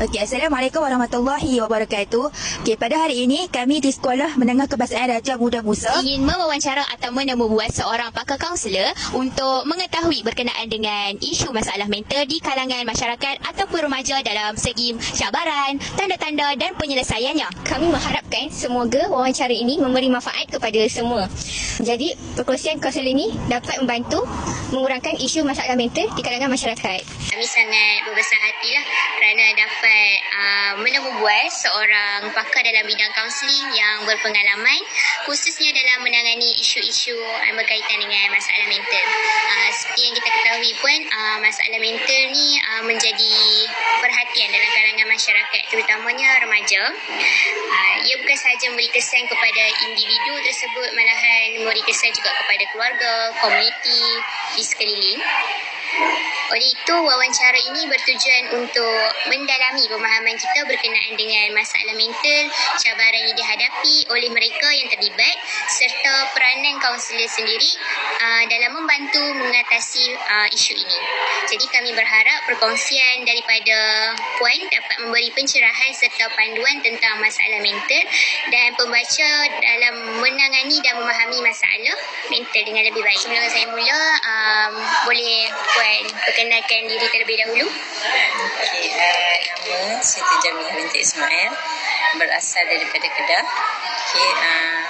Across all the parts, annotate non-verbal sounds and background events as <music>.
Okey, Assalamualaikum warahmatullahi wabarakatuh. Okey, pada hari ini kami di Sekolah Menengah Kebahasaan Raja Muda Musa ingin mewawancara atau menemui buat seorang pakar kaunselor untuk mengetahui berkenaan dengan isu masalah mental di kalangan masyarakat ataupun remaja dalam segi cabaran, tanda-tanda dan penyelesaiannya. Kami mengharapkan semoga wawancara ini memberi manfaat kepada semua. Jadi, perkongsian kaunselor ini dapat membantu mengurangkan isu masalah mental di kalangan masyarakat. Kami sangat berbesar hatilah kerana dapat uh, menemubual seorang pakar dalam bidang kaunseling yang berpengalaman khususnya dalam menangani isu-isu yang berkaitan dengan masalah mental. Uh, seperti yang kita ketahui pun uh, masalah mental ni uh, menjadi perhatian dalam kalangan masyarakat terutamanya remaja. Uh, ia bukan sahaja memberi kesan kepada individu tersebut malahan memberi kesan juga kepada keluarga, komuniti di sekeliling. Oleh itu, wawancara ini bertujuan untuk mendalami pemahaman kita berkenaan dengan masalah mental, cabaran yang dihadapi oleh mereka yang terlibat serta peranan kaunselor sendiri uh, dalam membantu mengatasi uh, isu ini. Jadi kami berharap perkongsian daripada Puan dapat memberi pencerahan serta panduan tentang masalah mental dan pembaca dalam menangani dan memahami masalah mental dengan lebih baik. Sebelum saya mula, um, boleh Puan perkenalkan diri terlebih dahulu? Okey, uh, nama Siti Jamilah binti Ismail berasal daripada Kedah. Okey, uh,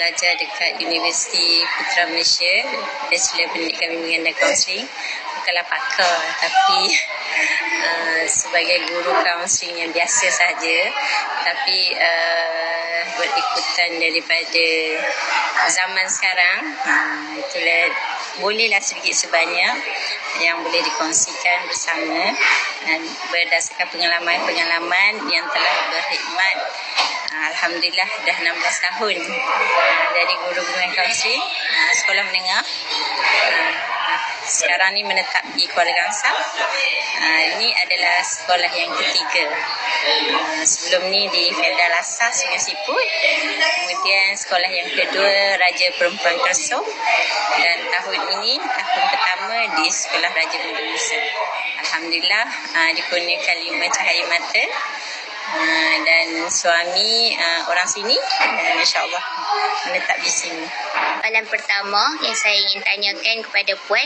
belajar dekat Universiti Putra Malaysia, Bachelor Pendidikan Bimbingan dan Kaunseling. Bukanlah pakar tapi uh, <laughs> sebagai guru kaunseling yang biasa saja tapi uh, berikutan daripada zaman sekarang. Uh, itulah bolehlah sedikit sebanyak yang boleh dikongsikan bersama dan berdasarkan pengalaman-pengalaman yang telah berkhidmat Alhamdulillah dah 16 tahun dari guru bimbingan kaunseling sekolah menengah sekarang ni menetap di Kuala Kangsar. ini adalah sekolah yang ketiga. sebelum ni di Felda Lasa, Sungai Siput. Kemudian sekolah yang kedua Raja Perempuan Kerso. Dan tahun ini tahun pertama di Sekolah Raja Muda Musa. Alhamdulillah dikurniakan lima cahaya mata. Uh, dan suami uh, orang sini. Dan insyaAllah menetap di sini. Soalan pertama yang saya ingin tanyakan kepada Puan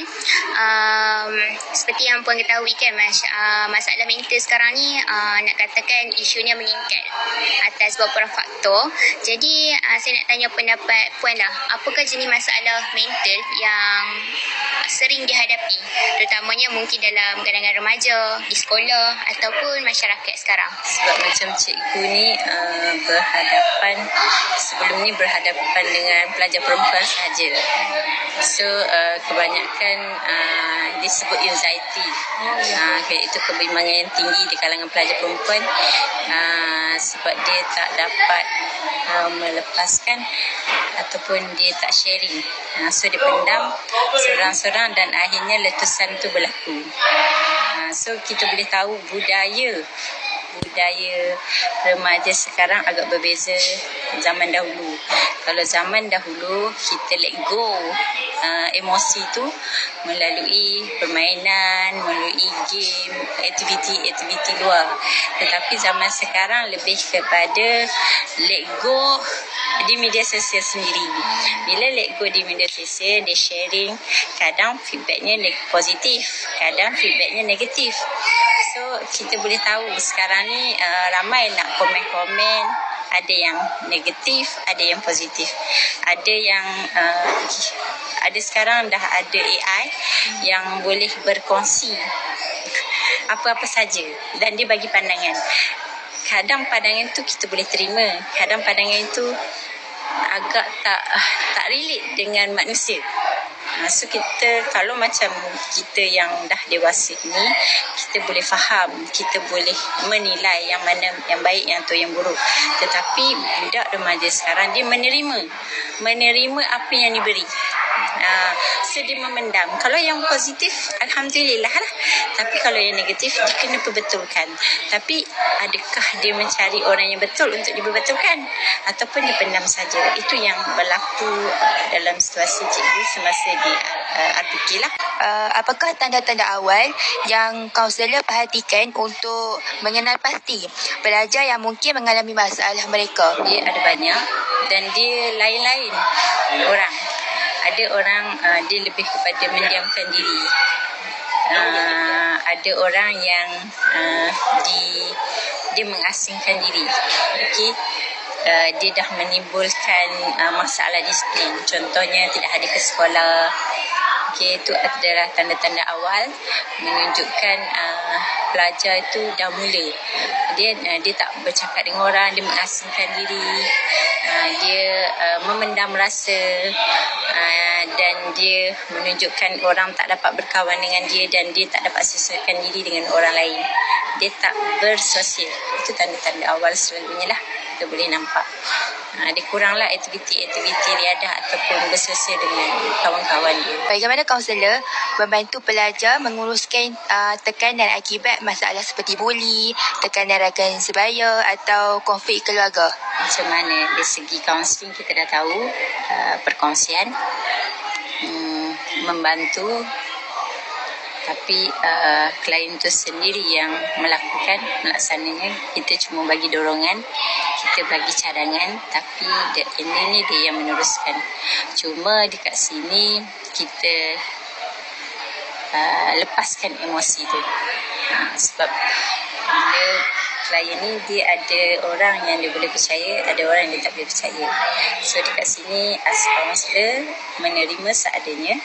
um, Seperti yang Puan ketahui kan mas, uh, Masalah mental sekarang ni uh, Nak katakan isunya meningkat Atas beberapa faktor. Jadi uh, saya nak tanya pendapat Puan lah. Apakah jenis masalah mental yang sering dihadapi Terutamanya mungkin dalam kalangan remaja Di sekolah Ataupun masyarakat sekarang Sebab macam cikgu ni uh, berhadapan Sebelum ni berhadapan dengan pelajar perempuan saja. So uh, kebanyakan uh, disebut anxiety. Uh, iaitu kebimbangan yang tinggi di kalangan pelajar perempuan uh, sebab dia tak dapat uh, melepaskan ataupun dia tak sharing. Uh, so dia pendam seorang-seorang dan akhirnya letusan tu berlaku. Uh, so kita boleh tahu budaya budaya remaja sekarang agak berbeza zaman dahulu. Kalau zaman dahulu kita let go uh, emosi tu melalui permainan, melalui game, aktiviti-aktiviti luar. Tetapi zaman sekarang lebih kepada let go di media sosial sendiri. Bila let go di media sosial, dia sharing, kadang feedbacknya positif, kadang feedbacknya negatif. So, kita boleh tahu sekarang ni uh, ramai nak komen-komen, ada yang negatif, ada yang positif. Ada yang uh, ada sekarang dah ada AI yang boleh berkongsi apa-apa saja dan dia bagi pandangan. Kadang pandangan tu kita boleh terima, kadang pandangan itu agak tak tak relate dengan manusia. So kita kalau macam kita yang dah dewasa ni kita boleh faham, kita boleh menilai yang mana yang baik yang tu yang buruk. Tetapi budak remaja sekarang dia menerima menerima apa yang diberi. Uh, so dia memendam. Kalau yang positif, Alhamdulillah lah. Tapi kalau yang negatif, dia kena perbetulkan. Tapi adakah dia mencari orang yang betul untuk diperbetulkan? Ataupun dia pendam saja? Itu yang berlaku uh, dalam situasi cikgu semasa di uh, RPK lah. Uh, apakah tanda-tanda awal yang kaunselor perhatikan untuk mengenal pasti pelajar yang mungkin mengalami masalah mereka? Dia ada banyak dan dia lain-lain orang. Ada orang uh, dia lebih kepada mendiamkan diri. Uh, ada orang yang uh, di dia mengasingkan diri. Okey. Uh, dia dah menimbulkan uh, masalah disiplin. Contohnya tidak hadir ke sekolah. Okey, itu adalah tanda-tanda awal menunjukkan uh, pelajar itu dah mula. Dia uh, dia tak bercakap dengan orang, dia mengasingkan diri. Uh, dia uh, memendam rasa uh, dan dia menunjukkan orang tak dapat berkawan dengan dia dan dia tak dapat sesuaikan diri dengan orang lain. Dia tak bersosial. Itu tanda-tanda awal selalunya lah kita boleh nampak. Ha, dia kuranglah aktiviti-aktiviti riadah ataupun bersosial dengan kawan-kawan dia. Bagaimana kaunselor membantu pelajar menguruskan uh, tekanan akibat masalah seperti buli, tekanan rakan sebaya atau konflik keluarga? Macam mana dari segi kaunseling kita dah tahu uh, perkongsian hmm, membantu tapi uh, klien itu sendiri yang melakukan melaksananya kita cuma bagi dorongan kita bagi cadangan. Tapi dia, ini ni dia yang meneruskan. Cuma dekat sini kita uh, lepaskan emosi tu. Uh, sebab bila klien ni dia ada orang yang dia boleh percaya ada orang yang dia tak boleh percaya. So dekat sini as counselor menerima seadanya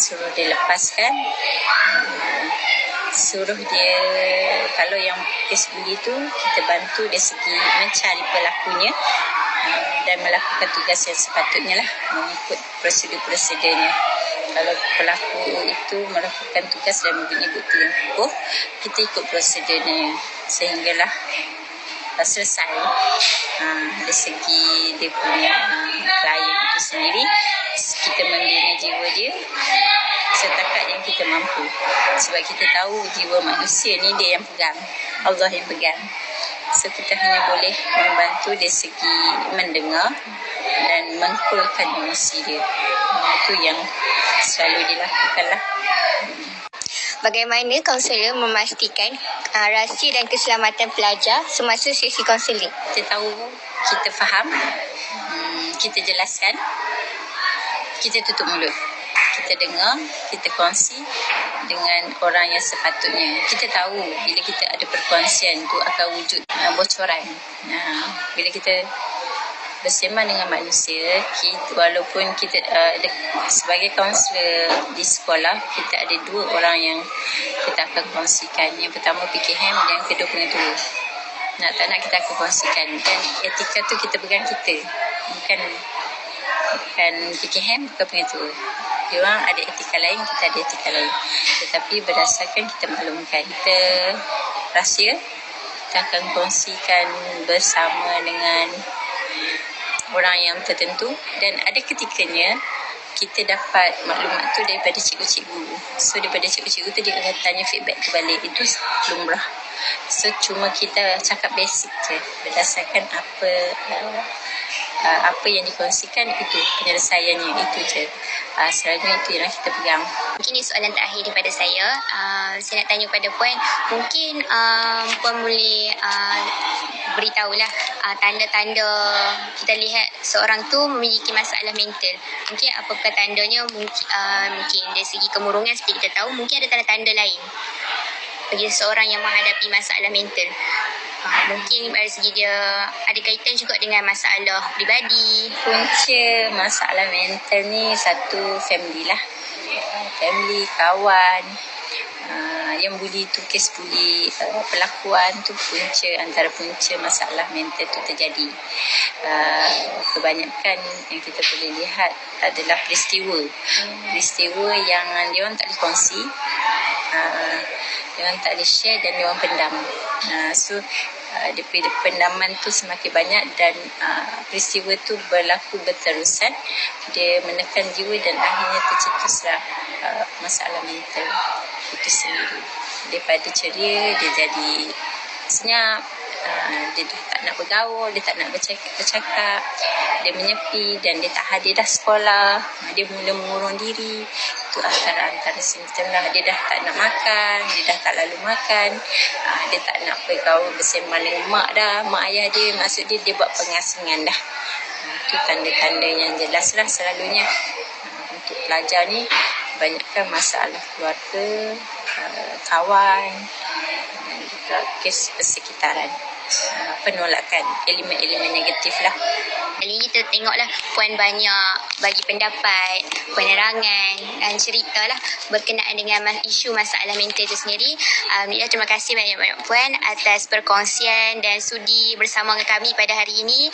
suruh dia lepaskan. Hmm, suruh dia kalau yang kes bully tu kita bantu dari segi mencari pelakunya. Hmm, dan melakukan tugas yang sepatutnya lah mengikut prosedur-prosedurnya. Kalau pelaku itu melakukan tugas dan mempunyai bukti yang kukuh kita ikut prosedurnya. Sehinggalah uh, selesai. Uh, dari segi dia punya uh, klien itu sendiri kita membina jiwa dia setakat yang kita mampu. Sebab kita tahu jiwa manusia ni dia yang pegang. Allah yang pegang. So kita hanya boleh membantu dari segi mendengar dan mengkulkan emosi dia. Itu yang selalu dilakukan lah Bagaimana kaunselor memastikan uh, rahsia dan keselamatan pelajar semasa sesi kaunseling? kita tahu kita faham hmm, kita jelaskan kita tutup mulut. Kita dengar kita kongsi dengan orang yang sepatutnya. Kita tahu bila kita ada perkongsian tu akan wujud uh, bocoran. Uh, bila kita bersembang dengan manusia kita, walaupun kita uh, de, sebagai kaunselor di sekolah kita ada dua orang yang kita akan kongsikan. Yang pertama PKM dan yang kedua pengetua. Nak tak nak kita akan kongsikan. Dan etika tu kita pegang kita. Bukan bukan PKM bukan pengetua. Dia ada etika lain kita ada etika lain. Tetapi berdasarkan kita maklumkan kita rahsia kita akan kongsikan bersama dengan orang yang tertentu dan ada ketikanya kita dapat maklumat tu daripada cikgu-cikgu. So daripada cikgu-cikgu tu dia akan tanya feedback kembali. Itu lumrah. So cuma kita cakap basic je berdasarkan apa uh, uh, apa yang dikongsikan itu penyelesaiannya itu je. Uh, selalunya itu yang kita pegang. Mungkin ini soalan terakhir daripada saya. Uh, saya nak tanya kepada Puan, mungkin uh, Puan boleh uh, beritahulah uh, tanda-tanda kita lihat seorang tu memiliki masalah mental. Mungkin apakah tandanya mungkin, uh, mungkin dari segi kemurungan seperti kita tahu, mungkin ada tanda-tanda lain bagi seseorang yang menghadapi masalah mental. Uh, mungkin dari segi dia ada kaitan juga dengan masalah pribadi. Punca masalah mental ni satu family lah. Family, kawan. Uh, yang bully tu kes bully uh, pelakuan tu punca antara punca masalah mental tu terjadi. Uh, kebanyakan yang kita boleh lihat adalah peristiwa. Peristiwa yang dia orang tak dikongsi. Uh, dia orang tak boleh share dan dia orang pendam. Uh, so dia punya pendaman tu semakin banyak dan uh, peristiwa tu berlaku berterusan. Dia menekan jiwa dan akhirnya tercetuslah uh, masalah mental itu sendiri. Daripada ceria dia jadi senyap dia dah tak nak bergaul dia tak nak bercakap, dia menyepi dan dia tak hadir dah sekolah. Dia mula mengurung diri. Itu antara-antara simptom lah. Dia dah tak nak makan dia dah tak lalu makan. Uh, dia tak nak bergaul bersembang dengan mak dah mak ayah dia. Maksud dia dia buat pengasingan dah. Itu tanda-tanda yang jelas lah selalunya. Untuk pelajar ni banyakkan masalah keluarga uh, kawan kes persekitaran penolakan elemen-elemen negatif lah Kali ini kita tengoklah Puan banyak bagi pendapat, penerangan dan cerita lah berkenaan dengan isu masalah mental itu sendiri. Ya, terima kasih banyak-banyak Puan atas perkongsian dan sudi bersama dengan kami pada hari ini.